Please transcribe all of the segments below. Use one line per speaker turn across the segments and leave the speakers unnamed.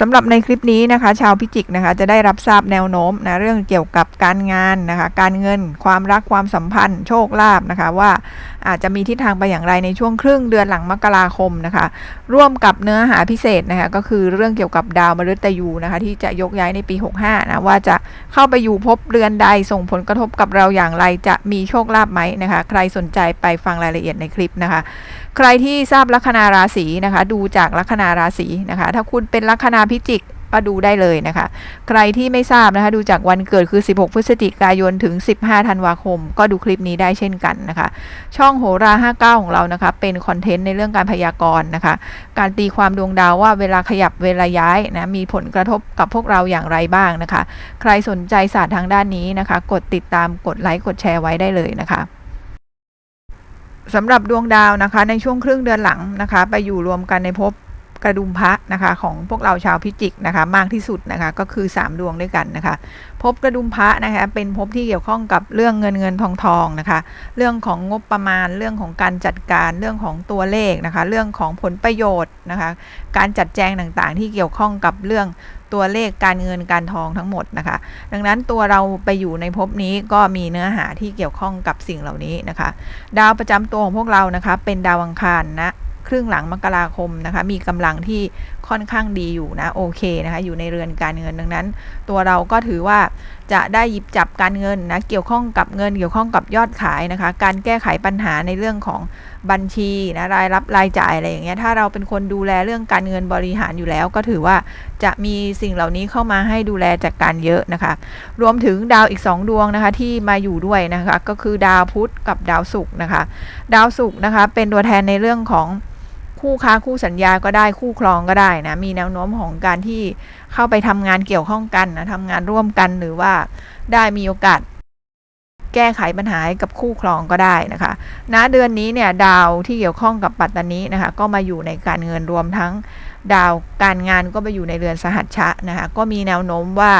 สำหรับในคลิปนี้นะคะ ชาวพิจิกนะคะจะได้รับทราบแนวโน้มนะเรื่องเกี่ยวกับการงานนะคะ การเงิน ความรักความสัมพันธ์ โชคลาภนะคะว่า อาจจะมีทิศทางไปอย่างไรในช่วงครึ่งเดือนหลังมกราคมนะคะ ร่วมกับเนื้อหาพิเศษนะคะก็คือเรื่องเกี่ยวกับดาวมฤตยูนะคะ ที่จะยกย้ายในปี 65 นะ ว่าจะเข้าไปอยู่ภพเรือนใดส่งผลกระทบกับเราอย่างไรจะมีโชคลาภไหมนะคะ ใครสนใจไปฟังรายละเอียดในคลิปนะคะ ใครที่ทราบลัคนาราศีนะคะ ดูจากลัคนาราศีนะคะ ถ้าคุณเป็นลัคนาพิจิก ก็ดูได้เลยนะคะ ใครที่ไม่ทราบนะคะ ดูจากวันเกิดคือ 16 พฤศจิกายนถึง 15 ธันวาคม ก็ดูคลิปนี้ได้เช่นกันนะคะ ช่องโหรา 59 ของเรานะคะ เป็นคอนเทนต์ในเรื่องการพยากรณ์นะคะ การตีความดวงดาวว่าเวลาขยับเวลาย้ายนะมีผลกระทบกับพวกเราอย่างไรบ้างนะคะ ใครสนใจศาสตร์ทางด้านนี้นะคะ กดติดตามกดไลค์กดแชร์ไว้ได้เลยนะคะสำหรับดวงดาวนะคะ ในช่วงครึ่งเดือนหลังนะคะ ไปอยู่รวมกันในภพ กระดุมพระนะคะของพวกเราชาวพิจิกนะคะมากที่สุดนะคะก็คือ 3 ดวงด้วยกันนะคะภพกระดุมพระนะคะเป็นภพที่เกี่ยวข้องกับเรื่องเงินเงินทองทองนะคะเรื่องของงบประมาณเรื่องของการจัดการเรื่องของตัวเลขนะคะเรื่องของผลประโยชน์นะคะการจัดแจงต่างๆ ที่เกี่ยวข้องกับเรื่องตัวเลขการเงินการทองทั้งหมดนะคะ ดังนั้นตัวเราไปอยู่ในภพนี้ก็มีเนื้อหาที่เกี่ยวข้องกับสิ่งเหล่านี้นะคะ ดาวประจำตัวของพวกเรานะคะ เป็นดาวอังคารนะ ครึ่งหลังมกราคมนะคะ มีกำลังที่ค่อนข้างดีอยู่นะโอเคนะคะ อยู่ในเรือนการเงินดังนั้น ตัวเราก็ถือว่าจะได้หยิบจับการเงินนะเกี่ยวข้องกับเงินเกี่ยวข้องกับยอดขายนะคะ การแก้ไขปัญหาในเรื่องของบัญชีนะรายรับรายจ่ายอะไรอย่างเงี้ยถ้าเราเป็นคนดูแลเรื่องการเงินบริหารอยู่แล้ว ก็ถือว่าจะมีสิ่งเหล่านี้เข้ามาให้ดูแลจัดกการเยอะนะคะ รวมถึงดาวอีก 2 ดวงนะคะที่มาอยู่ด้วยนะคะ ก็คือดาวพุธกับดาวศุกร์นะคะ ดาวศุกร์นะคะเป็นตัวแทนในเรื่องของ คู่ค้าคู่สัญญาก็ได้คู่ครองก็ได้นะมีแนวโน้มของการที่เข้าไปทำงานเกี่ยวข้องกันนะทำงานร่วมกันหรือว่าได้มีโอกาสแก้ไขปัญหากับคู่ครองก็ได้นะคะณเดือนนี้เนี่ยดาวที่เกี่ยวข้องกับปัตตานีนะคะก็มาอยู่ในการเงินรวมทั้งดาวการงานก็ไปอยู่ในเรือนสหัชชะนะคะก็มีแนวโน้มว่า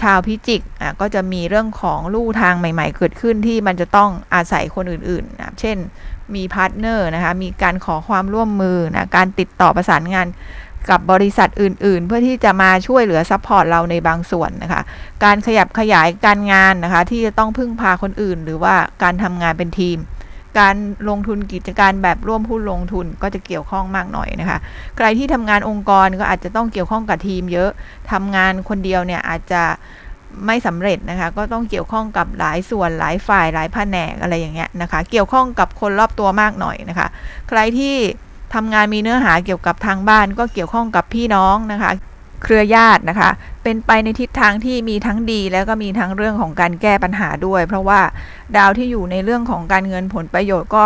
ชาวพิจิกอะก็จะมีเรื่องของลู่ทางใหม่ ๆ เกิดขึ้นที่มันจะต้องอาศัยคนอื่นๆนะเช่น มีพาร์ทเนอร์นะคะ มีการขอความร่วมมือนะการติดต่อประสานงานกับบริษัทอื่น ๆ เพื่อที่จะมาช่วยเหลือซัพพอร์ตเราในบางส่วนนะคะ การขยับขยายการงานนะคะ ที่จะต้องพึ่งพาคนอื่น หรือว่าการทำงานเป็นทีม การลงทุนกิจการแบบร่วมหุ้นลงทุนก็จะเกี่ยวข้องมากหน่อยนะคะ ใครที่ทำงานองค์กรก็อาจจะต้องเกี่ยวข้องกับทีมเยอะทำงานคนเดียวเนี่ยอาจจะ ไม่สำเร็จนะคะ ก็ต้องเกี่ยวข้องกับหลายส่วนหลายฝ่ายหลายแผนกอะไรอย่างเงี้ยนะคะ เกี่ยวข้องกับคนรอบตัวมากหน่อยนะคะ ใครที่ทำงานมีเนื้อหาเกี่ยวกับทางบ้าน ก็เกี่ยวข้องกับพี่น้องนะคะ เครือญาตินะคะ เป็นไปในทิศทางที่มีทั้งดีแล้วก็มีทั้งเรื่องของการแก้ปัญหาด้วย เพราะว่าดาวที่อยู่ในเรื่องของการเงินผลประโยชน์ก็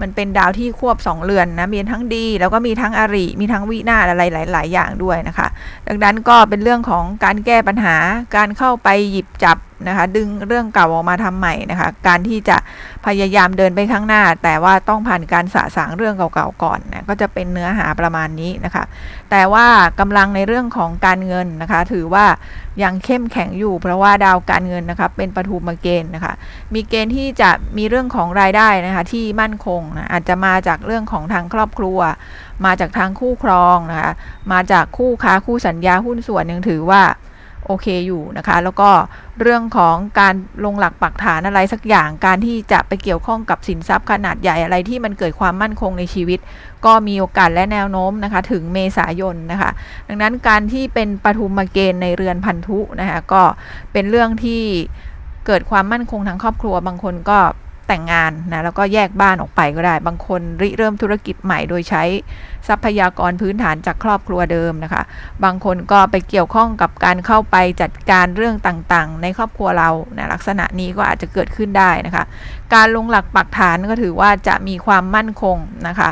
มันเป็นดาวที่ควบ 2 เรือนนะมีทั้งดี แล้วก็มีทั้งอริ มีทั้งวินาศอะไรหลาย ๆ อย่างด้วยนะคะ ดังนั้นก็เป็นเรื่องของการแก้ปัญหาการเข้าไปหยิบจับนะคะ ดึงเรื่องเก่าออกมาทำใหม่นะคะ การที่จะพยายามเดินไปข้างหน้า แต่ว่าต้องผ่านการสะสางเรื่องเก่าๆก่อนนะก็จะเป็นเนื้อหาประมาณนี้นะคะ แต่ว่ากำลังในเรื่องของการเงินนะคะ ถือว่ายังเข้มแข็งอยู่ เพราะว่าดาวการเงินนะคะเป็นปฐุมเกณฑ์นะคะ มีเกณฑ์ที่จะมีเรื่องของรายได้นะคะที่มั่นคงนะอาจจะมาจากเรื่องของทางครอบครัว มาจากทางคู่ครองนะคะมาจากคู่ค้าคู่สัญญาหุ้นส่วนยังถือว่า โอเคอยู่นะคะ แล้วก็เรื่องของการลงหลักปักฐานอะไรสักอย่างการที่จะไปเกี่ยวข้องกับสินทรัพย์ขนาดใหญ่อะไรที่มันเกิดความมั่นคงในชีวิต ก็มีโอกาสและแนวโน้มนะคะ ถึงเมษายนนะคะ ดังนั้นการที่เป็นปฐุมเกณฑ์ในเรือนพันธุนะคะก็เป็นเรื่องที่เกิดความมั่นคงทางครอบครัวบางคนก็ แต่งงานนะแล้วก็แยกบ้านออกไปก็ได้ บางคนริเริ่มธุรกิจใหม่โดยใช้ทรัพยากรพื้นฐานจากครอบครัวเดิมนะคะ บางคนก็ไปเกี่ยวข้องกับการเข้าไปจัดการเรื่องต่างๆ ในครอบครัวเรานะลักษณะนี้ก็อาจจะเกิดขึ้นได้นะคะ การลงหลักปักฐานก็ถือว่าจะมีความมั่นคงนะคะ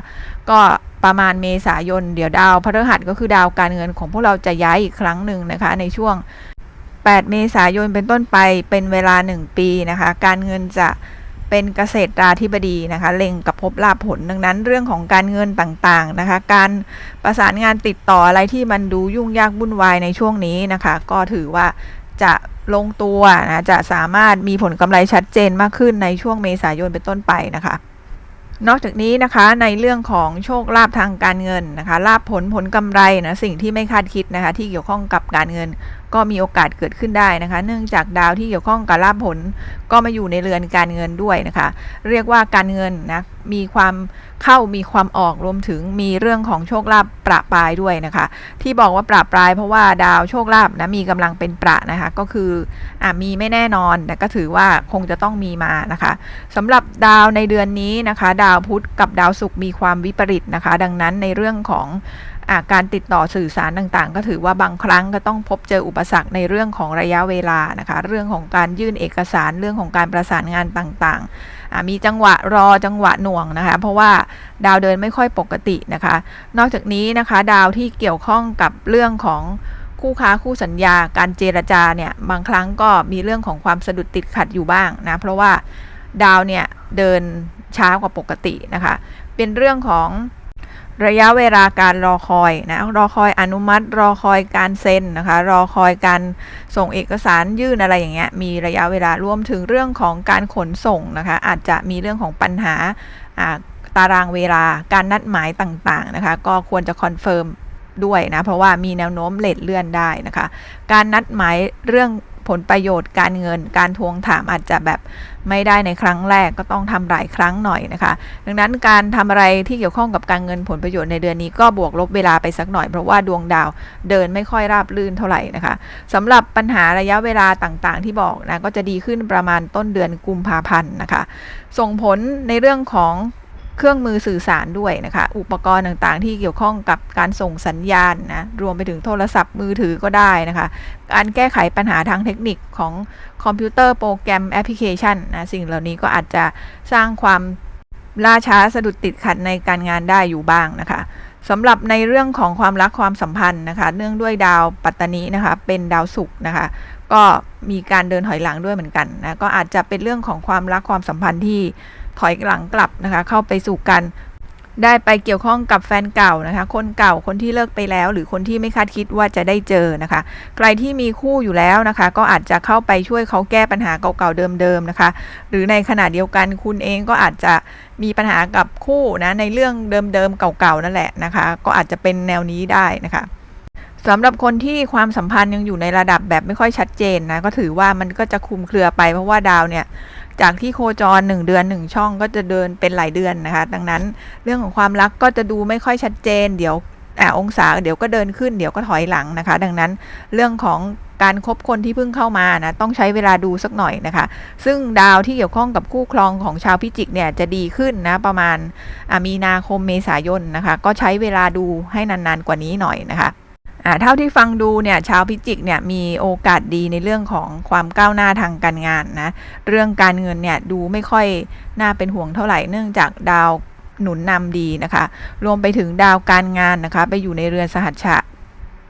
ก็ประมาณเมษายน เดี๋ยวดาวพฤหัสก็คือดาวการเงินของพวกเราจะย้ายอีกครั้งหนึ่งนะคะ ในช่วง 8 เมษายนเป็นต้นไปเป็นเวลา 1 ปีนะคะ การเงินจะ เป็นเกษตราธิบดีนะคะเล็งกับพบลาภผลดังนั้นเรื่องของการเงินต่างๆนะคะ การประสานงานติดต่ออะไรที่มันดูยุ่งยากวุ่นวายในช่วงนี้นะคะ ก็ถือว่าจะลงตัวนะจะสามารถมีผลกำไรชัดเจนมากขึ้นในช่วงเมษายนเป็นต้นไปนะคะนอกจากนี้นะคะในเรื่องของโชคลาภทางการเงินนะคะลาภผลผลกำไรนะสิ่งที่ไม่คาดคิดนะคะที่เกี่ยวข้องกับการเงิน ก็มีโอกาสเกิดขึ้นได้นะคะ เนื่องจากดาวที่เกี่ยวข้องกับลาภผล ก็มาอยู่ในเรือนการเงินด้วยนะคะ เรียกว่าการเงินนะมีความเข้ามีความออกรวมถึงมีเรื่องของโชคลาภประปรายด้วยนะคะ ที่บอกว่าประปราย เพราะว่าดาวโชคลาภนะมีกำลังเป็นประนะคะก็คืออ่ามีไม่แน่นอนแต่ก็ถือว่าคงจะต้องมีมานะคะสำหรับดาวในเดือนนี้นะคะ ดาวพุธกับดาวศุกร์มีความวิปริตนะคะ ดังนั้นในเรื่องของ การติดต่อสื่อสารต่างๆ ก็ถือว่าบางครั้งก็ต้องพบเจออุปสรรคในเรื่องของระยะเวลานะคะ เรื่องของการยื่นเอกสารเรื่องของการประสานงานต่างๆ มีจังหวะรอจังหวะหน่วงนะคะ เพราะว่าดาวเดินไม่ค่อยปกตินะคะ นอกจากนี้นะคะ ดาวที่เกี่ยวข้องกับเรื่องของคู่ค้าคู่สัญญาการเจรจาเนี่ยบางครั้งก็มีเรื่องของความสะดุดติดขัดอยู่บ้างนะเพราะว่าดาวเนี่ยเดินช้ากว่าปกตินะคะ เป็นเรื่องของ ระยะเวลาการรอคอยนะรอคอยอนุมัติ รอคอยการเซ็นนะคะรอคอยการส่งเอกสารยื่นอะไรอย่างเงี้ยมีระยะเวลารวมถึงเรื่องของการขนส่งนะคะอาจจะมีเรื่องของปัญหาตารางเวลาการนัดหมายต่างๆนะคะก็ควรจะคอนเฟิร์มด้วยนะเพราะว่ามีแนวโน้มเลทเลื่อนได้นะคะ การนัดหมายเรื่อง ผลประโยชน์การเงิน การทวงถามอาจจะแบบไม่ได้ในครั้งแรกก็ต้องทำหลายครั้งหน่อยนะคะ ดังนั้นการทำอะไรที่เกี่ยวข้องกับการเงินผลประโยชน์ในเดือนนี้ก็บวกลบเวลาไปสักหน่อยเพราะว่าดวงดาวเดินไม่ค่อยราบรื่นเท่าไหร่นะคะสำหรับปัญหาระยะเวลาต่างๆ ที่บอกนะก็จะดีขึ้นประมาณต้นเดือนกุมภาพันธ์นะคะ ส่งผลในเรื่องของ เครื่องมือสื่อสารด้วยนะคะ อุปกรณ์ต่างๆ ที่เกี่ยวข้องกับการส่งสัญญาณนะ รวมไปถึงโทรศัพท์มือถือก็ได้นะคะ การแก้ไขปัญหาทางเทคนิคของคอมพิวเตอร์โปรแกรมแอปพลิเคชันนะ สิ่งเหล่านี้ก็อาจจะสร้างความล่าช้าสะดุดติดขัดในการงานได้อยู่บ้างนะคะสำหรับในเรื่องของความรักความสัมพันธ์นะคะ เนื่องด้วยดาวปัตตานีนะคะ เป็นดาวศุกร์นะคะ ก็มีการเดินถอยหลังด้วยเหมือนกันนะ ก็อาจจะเป็นเรื่องของความรักความสัมพันธ์ที่ ถอยหลังกลับนะคะ เข้าไปสู่กัน ได้ไปเกี่ยวข้องกับแฟนเก่านะคะ คนเก่าคนที่เลิกไปแล้ว หรือคนที่ไม่คาดคิดว่าจะได้เจอนะคะ ใครที่มีคู่อยู่แล้วนะคะ ก็อาจจะเข้าไปช่วยเขาแก้ปัญหาเก่าๆเดิมๆนะคะ หรือในขณะเดียวกันคุณเองก็อาจจะมีปัญหากับคู่นะในเรื่องเดิมๆเก่าๆนั่นแหละนะคะ ก็อาจจะเป็นแนวนี้ได้นะคะสำหรับคนที่ความสัมพันธ์ยังอยู่ในระดับแบบไม่ค่อยชัดเจนนะก็ถือว่ามันก็จะคลุมเครือไปเพราะว่าดาวเนี่ย จากที่โคจร 1 เดือน 1 ช่องก็จะเดินเป็นหลายเดือนนะคะ ดังนั้นเรื่องของความรักก็จะดูไม่ค่อยชัดเจน เดี๋ยวอ่าองศาเดี๋ยวก็เดินขึ้นเดี๋ยวก็ถอยหลังนะคะ ดังนั้นเรื่องของการคบคนที่เพิ่งเข้ามานะต้องใช้เวลาดูสักหน่อยนะคะ ซึ่งดาวที่เกี่ยวข้องกับคู่ครองของชาวพิจิกเนี่ยจะดีขึ้นนะประมาณมีนาคมเมษายนนะคะ ก็ใช้เวลาดูให้นานๆกว่านี้หน่อยนะคะ เท่าที่ฟังดูเนี่ยชาวพิจิกเนี่ยมีโอกาสดีในเรื่องของความก้าวหน้าทางการงานนะเรื่องการเงินเนี่ยดูไม่ค่อยน่าเป็นห่วงเท่าไหร่เนื่องจากดาวหนุนนำดีนะคะ รวมไปถึงดาวการงานนะคะ ไปอยู่ในเรือนสหัชชะ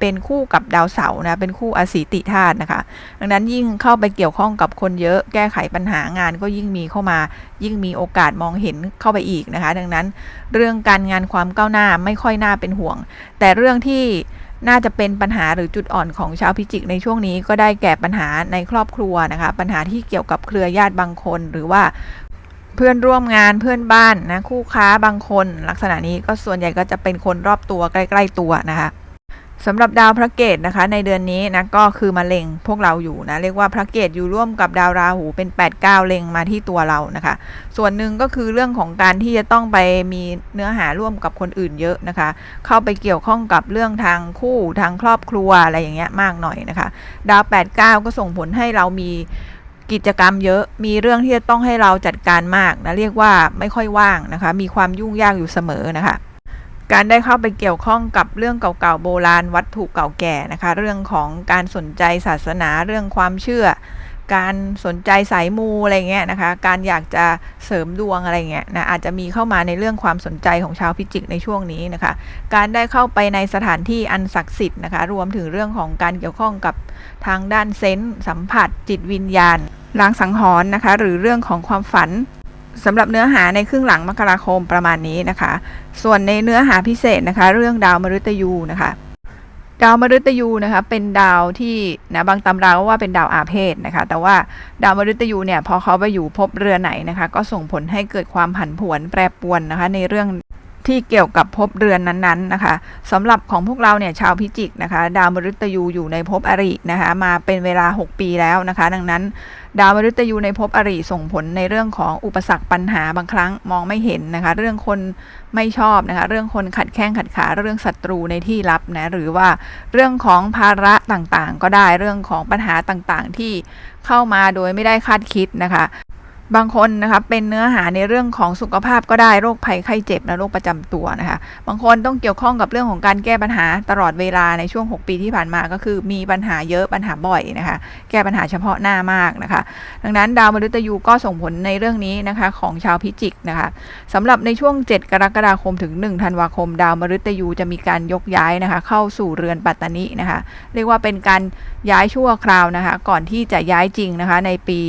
เป็นคู่กับดาวเสาร์นะ เป็นคู่อสีติธาตุนะคะ ดังนั้นยิ่งเข้าไปเกี่ยวข้องกับคนเยอะแก้ไขปัญหางานก็ยิ่งมีเข้ามา ยิ่งมีโอกาสมองเห็นเข้าไปอีกนะคะ ดังนั้นเรื่องการงานความก้าวหน้าไม่ค่อยน่าเป็นห่วง แต่เรื่องที่น่าจะเป็นปัญหาหรือจุดอ่อนของชาวพิจิกในช่วงนี้ก็ได้แก่ปัญหาในครอบครัวนะคะ ปัญหาที่เกี่ยวกับเครือญาติบางคนหรือว่าเพื่อนร่วมงานเพื่อนบ้านนะคู่ค้าบางคน ลักษณะนี้ก็ส่วนใหญ่ก็จะเป็นคนรอบตัวใกล้ ๆตัวนะคะ สำหรับดาวพระเกตนะคะ ในเดือนนี้นะก็คือมาเล็งพวกเราอยู่นะเรียกว่าพระเกตอยู่ร่วมกับดาวราหูเป็น8 9เล็งมาที่ตัวเรานะคะ ส่วนหนึ่งก็คือเรื่องของการที่จะต้องไปมีเนื้อหาร่วมกับคนอื่นเยอะนะคะ เข้าไปเกี่ยวข้องกับเรื่องทางคู่ทางครอบครัวอะไรอย่างเงี้ยมากหน่อยนะคะ ดาว 8 9 ก็ส่งผลให้เรามีกิจกรรมเยอะมีเรื่องที่จะต้องให้เราจัดการมากนะเรียกว่าไม่ค่อยว่างนะคะ มีความยุ่งยากอยู่เสมอนะคะ การได้เข้าไปเกี่ยวข้องกับเรื่องเก่าๆโบราณวัตถุเก่าแก่นะคะ เรื่องของการสนใจศาสนาเรื่องความเชื่อ การสนใจสายมูอะไรเงี้ยนะคะ การอยากจะเสริมดวงอะไรเงี้ยนะอาจจะมีเข้ามาในเรื่องความสนใจของชาวพิจิกในช่วงนี้นะคะ การได้เข้าไปในสถานที่อันศักดิ์สิทธิ์นะคะ รวมถึงเรื่องของการเกี่ยวข้องกับทางด้านเซนส์สัมผัสจิตวิญญาณลางสังหรณ์นะคะ หรือเรื่องของความฝัน สำหรับเนื้อหาในครึ่งหลังมกราคมประมาณนี้นะคะ ส่วนในเนื้อหาพิเศษนะคะ เรื่องดาวมฤตยูนะคะ ดาวมฤตยูนะคะ เป็นดาวที่นะบางตำราก็ว่าเป็นดาวอาเพศนะคะ แต่ว่าดาวมฤตยูเนี่ยพอเขาไปอยู่ภพเรือนไหนนะคะ ก็ส่งผลให้เกิดความผันผวนแปรปรวนนะคะ ในเรื่องที่เกี่ยวกับภพเรือนนั้นๆนะคะสำหรับของพวกเราเนี่ยชาวพิจิกนะคะ ดาวมฤตยูอยู่ในภพอรินะคะ มาเป็นเวลา 6 ปีแล้วนะคะ ดังนั้น ดาวมฤตยูในภพอริส่งผลในเรื่องของอุปสรรคปัญหาบางครั้งมองไม่เห็นนะคะ เรื่องคนไม่ชอบนะคะ เรื่องคนขัดแข้งขัดขา เรื่องศัตรูในที่ลับนะ หรือว่าเรื่องของภาระต่างๆ ก็ได้ เรื่องของปัญหาต่างๆ ที่เข้ามาโดยไม่ได้คาดคิดนะคะ บางคนนะคะเป็นเนื้อหาในเรื่องของสุขภาพก็ได้โรคภัยไข้เจ็บนะโรคประจำตัวนะคะบางคนต้องเกี่ยวข้องกับเรื่องของการแก้ปัญหาตลอดเวลาในช่วง 6 ปีที่ผ่านมาก็คือมีปัญหาเยอะปัญหาบ่อยนะคะแก้ปัญหาเฉพาะหน้ามากนะคะ ดังนั้นดาวมฤตยูก็ส่งผลในเรื่องนี้นะคะของชาวพิจิกนะคะสำหรับในช่วง 7 กรกฎาคมถึง 1 ธันวาคม ดาวมฤตยูจะมีการยกย้ายนะคะเข้าสู่เรือนปัตตานินะคะเรียกว่าเป็นการย้ายชั่วคราวนะคะก่อนที่จะย้ายจริงนะคะในปี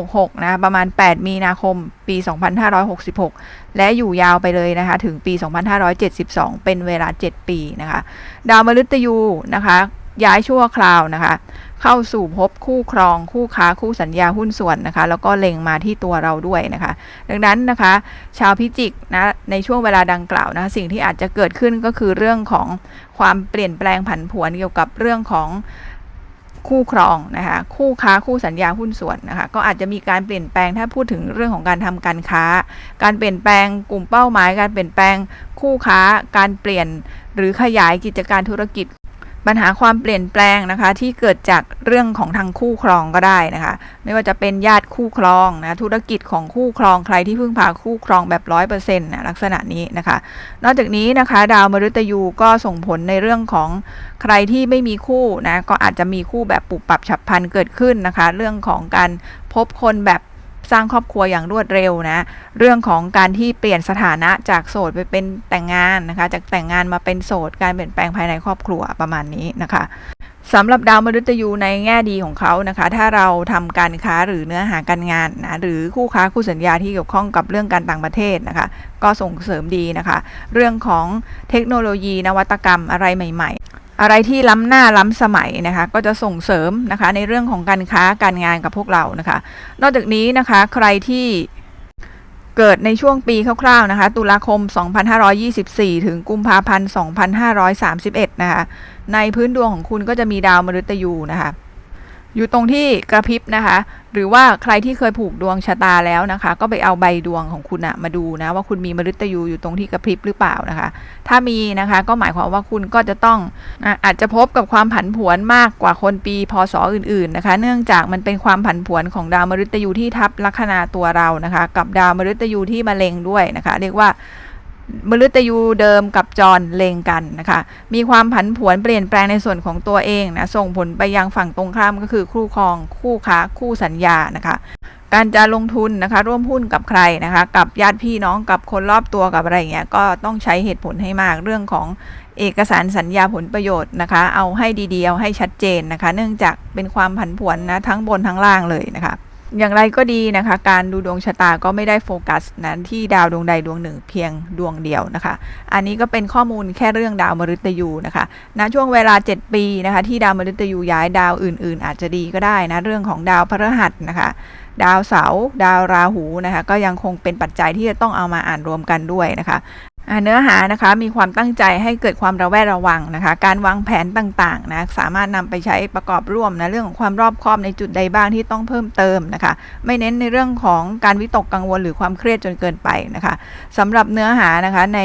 66 นะ ประมาณ 8 มีนาคม ปี 2566 และอยู่ยาวไปเลยนะคะ ถึงปี 2572 เป็นเวลา 7 ปีนะคะ ดาวมฤตยูนะคะ ย้ายชั่วคราวนะคะ เข้าสู่ภพคู่ครองคู่ค้าคู่สัญญาหุ้นส่วนนะคะ แล้วก็เล็งมาที่ตัวเราด้วยนะคะ ดังนั้นนะคะ ชาวพิจิกนะ ในช่วงเวลาดังกล่าวนะคะสิ่งที่อาจจะเกิดขึ้นก็คือเรื่องของความเปลี่ยนแปลงผันผวนเกี่ยวกับเรื่องของ คู่ครองนะคะคู่ค้าคู่สัญญาหุ้นส่วนนะคะก็อาจจะมีการเปลี่ยนแปลงถ้าพูดถึงเรื่องของการทำการค้า การเปลี่ยนแปลงกลุ่มเป้าหมาย การเปลี่ยนแปลงคู่ค้า การเปลี่ยนหรือขยายกิจการธุรกิจ ปัญหาความเปลี่ยนแปลงนะคะ ที่เกิดจากเรื่องของทางคู่ครองก็ได้นะคะ ไม่ว่าจะเป็นญาติคู่ครองนะธุรกิจของคู่ครองใครที่พึ่งพาคู่ครองแบบร้อยเปอร์เซ็นต์นะลักษณะนี้นะคะ นอกจากนี้นะคะ ดาวมฤตยูก็ส่งผลในเรื่องของใครที่ไม่มีคู่นะก็อาจจะมีคู่แบบปุบปรับฉับพลันเกิดขึ้นนะคะ เรื่องของการพบคนแบบ สร้างครอบครัวอย่างรวดเร็วนะ เรื่องของการที่เปลี่ยนสถานะจากโสดไปเป็นแต่งงานนะคะ จากแต่งงานมาเป็นโสด การเปลี่ยนแปลงภายในครอบครัวประมาณนี้นะคะสำหรับดาวมฤตยูในแง่ดีของเขานะคะ ถ้าเราทำการค้าหรือเนื้อหาการงานนะหรือคู่ค้าคู่สัญญาที่เกี่ยวข้องกับเรื่องการต่างประเทศนะคะ ก็ส่งเสริมดีนะคะ เรื่องของเทคโนโลยีนวัตกรรมอะไรใหม่ ๆ อะไรที่ล้ำหน้าล้ำสมัยนะคะก็จะส่งเสริมนะคะในเรื่องของการค้าการงานกับพวกเรานะคะ นอกจากนี้นะคะใครที่เกิดในช่วงปีคร่าวๆนะคะ ตุลาคม 2524 ถึงกุมภาพันธ์ 2531 นะคะ ในพื้นดวงของคุณก็จะมีดาวมฤตยูนะคะ อยู่ตรงที่กระพริบนะคะ หรือว่าใครที่เคยผูกดวงชะตาแล้วนะคะ ก็ไปเอาใบดวงของคุณอะมาดูนะว่าคุณมีมฤตยูอยู่ตรงที่กระพริบหรือเปล่านะคะ ถ้ามีนะคะก็หมายความว่าคุณก็จะต้องอาจจะพบกับความผันผวนมากกว่าคนปีพศอื่นๆนะคะ เนื่องจากมันเป็นความผันผวนของดาวมฤตยูที่ทับลัคนาตัวเรานะคะ กับดาวมฤตยูที่มาเล็งด้วยนะคะ เรียกว่า มฤตยูเดิมกับจรเลงกันนะคะ มีความผันผวนเปลี่ยนแปลงในส่วนของตัวเองนะ ส่งผลไปยังฝั่งตรงข้ามก็คือคู่ครอง คู่ค้า คู่สัญญานะคะ การจะลงทุนนะคะ ร่วมหุ้นกับใครนะคะ กับญาติพี่น้อง กับคนรอบตัว กับอะไรเงี้ย ก็ต้องใช้เหตุผลให้มาก เรื่องของเอกสารสัญญาผลประโยชน์นะคะ เอาให้ดีๆ เอาให้ชัดเจนนะคะ เนื่องจากเป็นความผันผวนนะทั้งบนทั้งล่างเลยนะคะ อย่างไรก็ดีนะคะ การดูดวงชะตาก็ไม่ได้โฟกัสนะที่ดาวดวงใดดวงหนึ่งเพียงดวงเดียวนะคะ อันนี้ก็เป็นข้อมูลแค่เรื่องดาวมฤตยูนะคะณช่วงเวลา 7 ปีนะคะที่ดาวมฤตยูย้ายดาวอื่น ๆ อาจจะดีก็ได้นะเรื่องของดาวพฤหัสนะคะดาวเสาร์ดาวราหูนะคะก็ยังคงเป็นปัจจัยที่จะต้องเอามาอ่านรวมกันด้วยนะคะ เนื้อหานะคะมีความตั้งใจให้เกิดความระแวดระวังนะคะ การวางแผนต่างๆนะสามารถนำไปใช้ประกอบร่วมนะเรื่องของความรอบคอบในจุดใดบ้างที่ต้องเพิ่มเติมนะคะ ไม่เน้นในเรื่องของการวิตกกังวลหรือความเครียดจนเกินไปนะคะสำหรับเนื้อหานะคะใน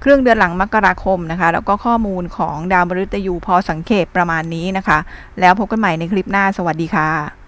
เครื่องเดือนหลังมกราคมนะคะ แล้วก็ข้อมูลของดาวมฤตยูพอสังเกตประมาณนี้นะคะ แล้วพบกันใหม่ในคลิปหน้าสวัสดีค่ะ